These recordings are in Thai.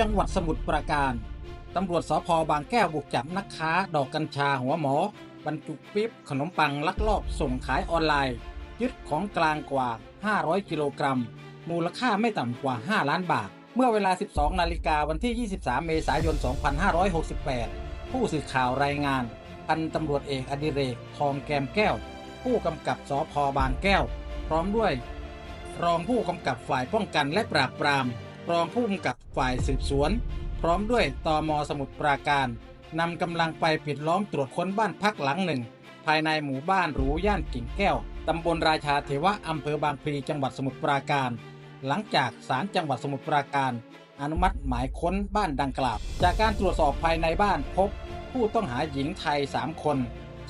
จังหวัดสมุทรปราการตำรวจสพบางแก้วบุกจับนักค้าดอกกัญชาหัวหมอ บรรจุปิ๊บขนมปังลักลอบส่งขายออนไลน์ ยึดของกลางกว่า 500 กิโลกรัม มูลค่าไม่ต่ำกว่า 5 ล้านบาท เมื่อเวลา 12 นาฬิกาวันที่ 23 เมษายน 2568 ผู้สื่อข่าวรายงานพันตำรวจเอกอดิเรก ทองแกมแก้ว ผู้กำกับสพบางแก้ว พร้อมด้วย รองผู้กำกับฝ่ายป้องกันและปราบปราม รองผู้กำกับฝ่ายสืบสวน พร้อมด้วยตมสมุทรปราการนำกำลังไปปิดล้อมตรวจค้นบ้านพักหลังหนึ่ง ภายในหมู่บ้านหรูย่านกิ่งแก้วตำบลราชาเทวะอำเภอบางพลีจังหวัดสมุทรปราการ หลังจากศาลจังหวัดสมุทรปราการ อนุมัติหมายค้นบ้านดังกล่าว จากการตรวจสอบภายในบ้านพบ ผู้ต้องหาหญิงไทย 3 คน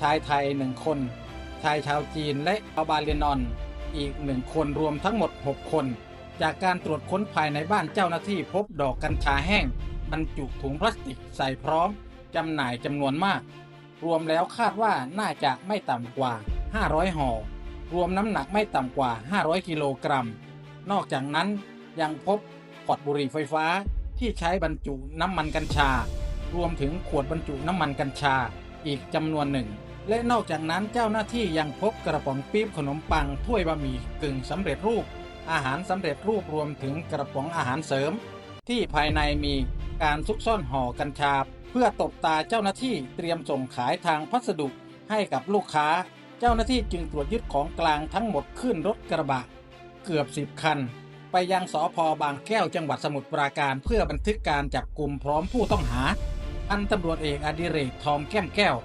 ชายไทย 1 คน ชายชาวจีนและชาวบาเลนอน อีกหนึ่งคนรวมทั้งหมด 6 คน จากการตรวจค้นภายในบ้านเจ้าหน้าที่พบดอกกัญชาแห้ง บรรจุถุงพลาสติกใส่พร้อมจำหน่ายจำนวนมาก รวมแล้วคาดว่าน่าจะไม่ต่ำกว่า 500ห่อรวมน้ำหนักไม่ต่ำกว่า 500 กิโลกรัม นอกจากนั้นยังพบพอร์ตบุหรี่ไฟฟ้าที่ใช้บรรจุน้ำมันกัญชา รวมถึงขวดบรรจุน้ำมันกัญชาอีกจำนวนหนึ่ง และนอกจากนั้นเจ้าหน้าที่ยังพบกระป๋องปี๊บขนมปังถ้วยบะหมี่กึ่งสำเร็จรูป อาหารสำเร็จรูปรวมถึงกระป๋องอาหารเสริม ที่ภายในมีการซุกซ่อนห่อกัญชา เพื่อตบตาเจ้าหน้าที่เตรียมส่งขายทางพัสดุให้กับลูกค้า เจ้าหน้าที่จึงตรวจยึดของกลางทั้งหมดขึ้นรถกระบะ เกือบ10คัน ไปยังสพบางแก้วจังหวัดสมุทรปราการเพื่อบันทึกการจับกลุ่มพร้อมผู้ต้องหาพันตำรวจเอกอดิเรกทองแก้มแก้ว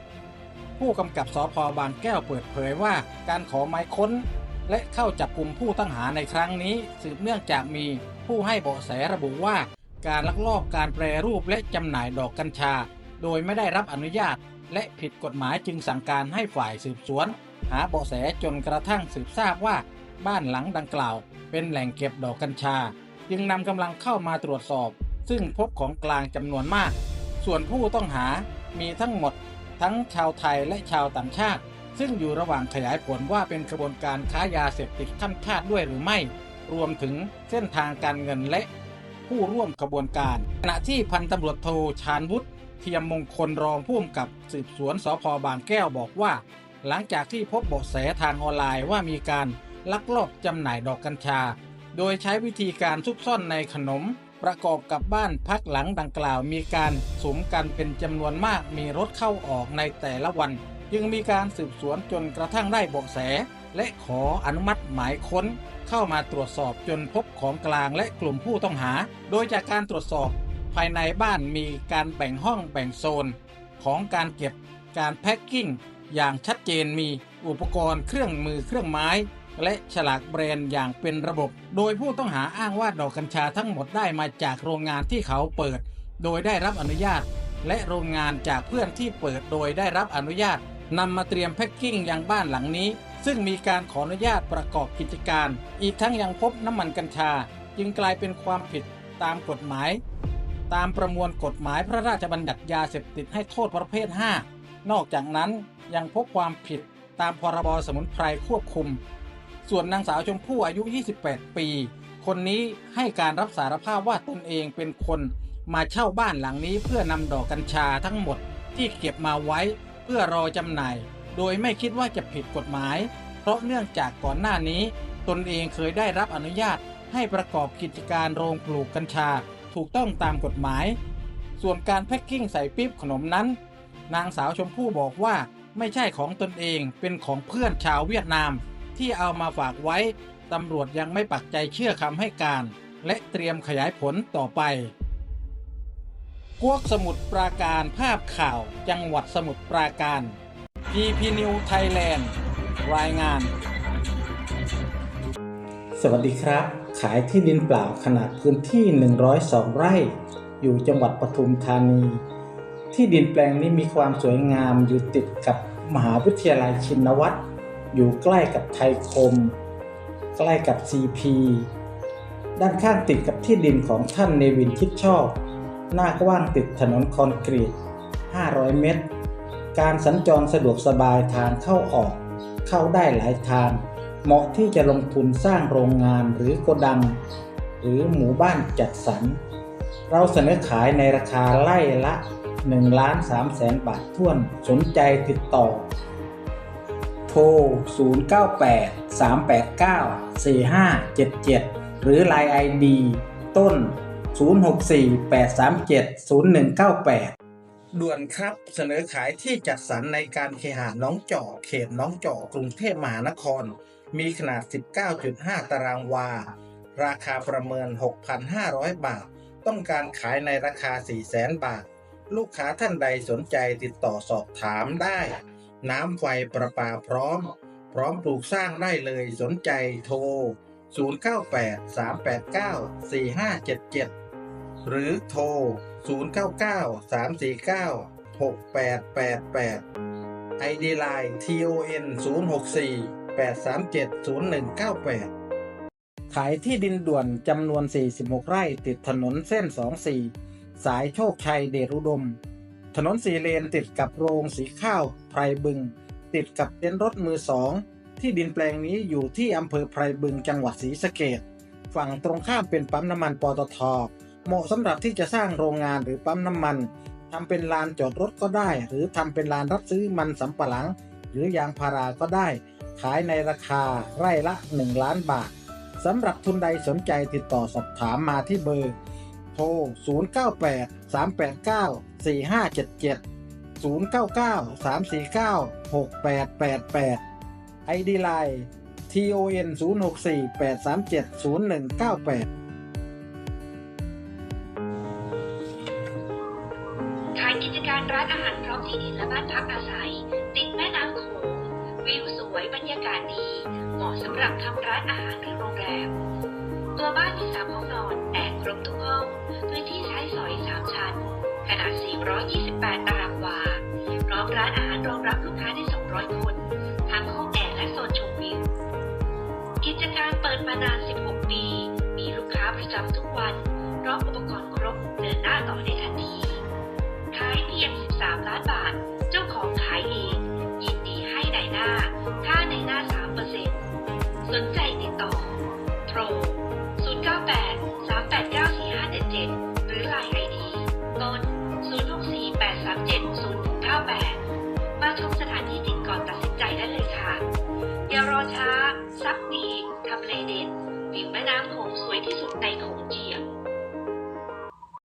ผู้กำกับสพบางแก้วเปิดเผยว่า การขอหมายค้น และเข้าจับกลุ่มผู้ต้องหาในครั้งนี้ สืบเนื่องจากมีผู้ให้เบาะแสระบุว่า การลักลอบการแปรรูปและจำหน่ายดอกกัญชา โดยไม่ได้รับอนุญาต และผิดกฎหมายจึงสั่งการให้ฝ่ายสืบสวน หาเบาะแสจนกระทั่งสืบทราบว่า บ้านหลังดังกล่าว เป็นแหล่งเก็บดอกกัญชา จึงนำกำลังเข้ามาตรวจสอบ ซึ่งพบของกลางจำนวนมาก ส่วนผู้ต้องหามีทั้งหมดทั้งชาวไทยและชาวต่างชาติ ซึ่งอยู่ระหว่างขยายผลว่าเป็นกระบวนการค้ายาเสพติดข้ามชาติด้วยหรือไม่ รวมถึงเส้นทางการเงินและผู้ร่วมกระบวนการ ขณะที่พันตำรวจโทชาญวุฒิเทียมมงคลรองผู้กำกับสืบสวนสพบางแก้วบอกว่า หลังจากที่พบเบาะแสทางออนไลน์ว่ามีการลักลอบจำหน่ายดอกกัญชา โดยใช้วิธีการซุกซ่อนในขนม ประกอบกับบ้านพักหลังดังกล่าวมีการสมกันเป็นจำนวนมากมีรถเข้าออกในแต่ละวัน จึงมีการสืบสวนจนกระทั่งได้เบาะแส และขออนุมัติหมายค้น เข้ามาตรวจสอบจนพบของกลางและกลุ่มผู้ต้องหา โดยจากการตรวจสอบ ภายในบ้านมีการแบ่งห้องแบ่งโซน ของการเก็บการแพ็คกิ้งอย่างชัดเจนมีอุปกรณ์เครื่องมือเครื่องไม้ และฉลากแบรนด์อย่างเป็นระบบ โดยผู้ต้องหาอ้างว่าดอกกัญชาทั้งหมดได้มาจากโรงงานที่เขาเปิด โดยได้รับอนุญาต และโรงงานจากเพื่อนที่เปิดโดยได้รับอนุญาต นำมาเตรียมแพ็คกิ้งยังบ้านหลังนี้ ซึ่งมีการขออนุญาตประกอบกิจการ อีกทั้งยังพบน้ำมันกัญชา จึงกลายเป็นความผิดตามกฎหมาย ตามประมวลกฎหมายพระราชบัญญัติยาเสพติดให้โทษประเภท 5 นอกจากนั้นยังพบความผิดตามพรบสมุนไพรควบคุม ส่วนนางสาวชมพู่อายุ 28 ปี คนนี้ให้การรับสารภาพว่าตนเองเป็นคน มาเช่าบ้านหลังนี้เพื่อนำดอกกัญชาทั้งหมดที่เก็บมาไว้ เพื่อรอจำหน่าย โดยไม่คิดว่าจะผิดกฎหมาย เพราะเนื่องจากก่อนหน้านี้ ตนเองเคยได้รับอนุญาตให้ประกอบกิจการโรงปลูกกัญชาถูกต้องตามกฎหมาย ส่วนการแพ็คกิ้งใส่ปิ๊บขนมนั้น นางสาวชมพู่บอกว่าไม่ใช่ของตนเองเป็นของเพื่อนชาวเวียดนาม ที่เอามาฝากไว้ตำรวจยังไม่ปักใจเชื่อคำให้การ และเตรียมขยายผลต่อไป วกสมุทรปราการภาพข่าวจังหวัดสมุทรปราการ GP New Thailand รายงาน สวัสดีครับ ขายที่ดินเปล่าขนาดพื้นที่ 102 ไร่ อยู่จังหวัดปทุมธานี ที่ดินแปลงนี้มีความสวยงามอยู่ติดกับมหาวิทยาลัยชินวัตรอยู่ใกล้กับไทยคม ใกล้กับ CP ด้านข้างติดกับที่ดินของท่านเนวินคิดชอบ หน้ากว้างติดถนนคอนกรีต 500 เมตร การสัญจรสะดวกสบายทางเข้าออก เข้าได้หลายทาง เหมาะที่จะลงทุนสร้างโรงงานหรือโกดัง หรือหมู่บ้านจัดสรร เราเสนอขายในราคาไล่ละ1ล้าน3แสนบาทท้วนสนใจติดต่อ โทร 098 389 4577 หรือ Line ID ต้น 064 837 0198 ด่วนครับเสนอขายที่จัดสรรในการเคหะน้องจอกเขตน้องจอกกรุงเทพมหานคร มีขนาด 19.5 ตารางวา ราคาประเมิน 6,500 บาท ต้องการขายในราคา 400,000 บาท ลูกค้าท่านใดสนใจติดต่อสอบถามได้ น้ำไฟประปาพร้อม พร้อมปลูกสร้างได้เลยสนใจโทร 098 389 4577 หรือโทร 099 349 6888 ID Line TON 064 837 0198 ขายที่ดินด่วนจำนวน 46 ไร่ติดถนนเส้น 24 สายโชคชัยเดชอุดม ถนนสีเลนติดกับโรงสีข้าวไพรบึง ติดกับเต็นท์รถมือสองที่ดินแปลงนี้อยู่ที่อำเภอไพรบึงจังหวัดศรีสะเกดฝั่งตรงข้ามเป็นปั๊มน้ำมันปตท เหมาะสำหรับที่จะสร้างโรงงานหรือปั๊มน้ำมันทำเป็นลานจอดรถก็ได้ หรือทำเป็นลานรับซื้อมันสำปะหลัง หรือยางพาราก็ได้ ขายในราคาไร่ละ 1 ล้านบาทสำหรับทุนใดสนใจติดต่อสอบถามมาที่เบอร์โทร 098 389 4577 099 349 6888 ID Line TON 064 837 0198 ขายกิจการร้านอาหารพร้อมที่ดินและบ้านพักอาศัย ติดแม่น้ำโขงวิวสวยบรรยากาศดี เหมาะสำหรับทำร้านอาหารหรือโรงแรม ตัวบ้านมีสามห้องนอนแอร์ครบทุกห้อง พื้นที่ใช้สอยสามชั้น ขนาด 428 ตารางวา พร้อมร้านอาหารรองรับลูกค้าได้ 200 คน ทั้งห้องแอร์และโซนชมวิว กิจการเปิดมานาน 16 ปี มีลูกค้าประจำทุกวัน พร้อมอุปกรณ์ครบ เดินหน้าต่อในทันที 064 837 0198 มาชมสถานที่จริงก่อนตัดสินใจได้เลยค่ะ อย่ารอช้า ซักมีทำเลเด็ดวิวแม่น้ำโขงสวยที่สุดใน